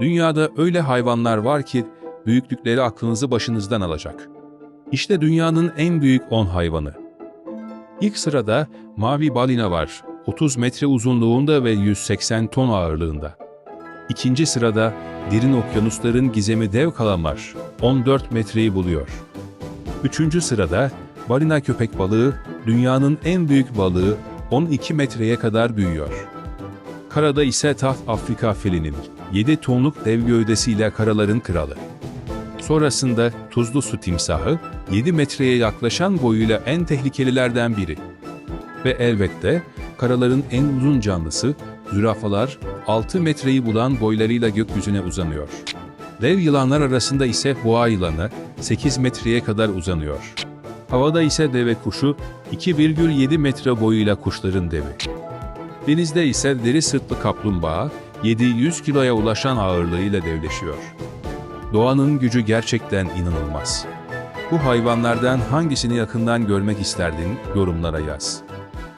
Dünyada öyle hayvanlar var ki büyüklükleri aklınızı başınızdan alacak. İşte dünyanın en büyük 10 hayvanı. İlk sırada mavi balina var. 30 metre uzunluğunda ve 180 ton ağırlığında. İkinci sırada derin okyanusların gizemi dev kalamar. 14 metreyi buluyor. Üçüncü sırada balina köpek balığı, dünyanın en büyük balığı 12 metreye kadar büyüyor. Karada ise taht Afrika filinin 7 tonluk dev gövdesiyle karaların kralı. Sonrasında tuzlu su timsahı 7 metreye yaklaşan boyuyla en tehlikelilerden biri. Ve elbette karaların en uzun canlısı zürafalar 6 metreyi bulan boylarıyla gökyüzüne uzanıyor. Dev yılanlar arasında ise boğa yılanı 8 metreye kadar uzanıyor. Havada ise deve kuşu 2,7 metre boyuyla kuşların devi. Denizde ise deri sırtlı kaplumbağa 700 kiloya ulaşan ağırlığıyla devleşiyor. Doğanın gücü gerçekten inanılmaz. Bu hayvanlardan hangisini yakından görmek isterdin yorumlara yaz.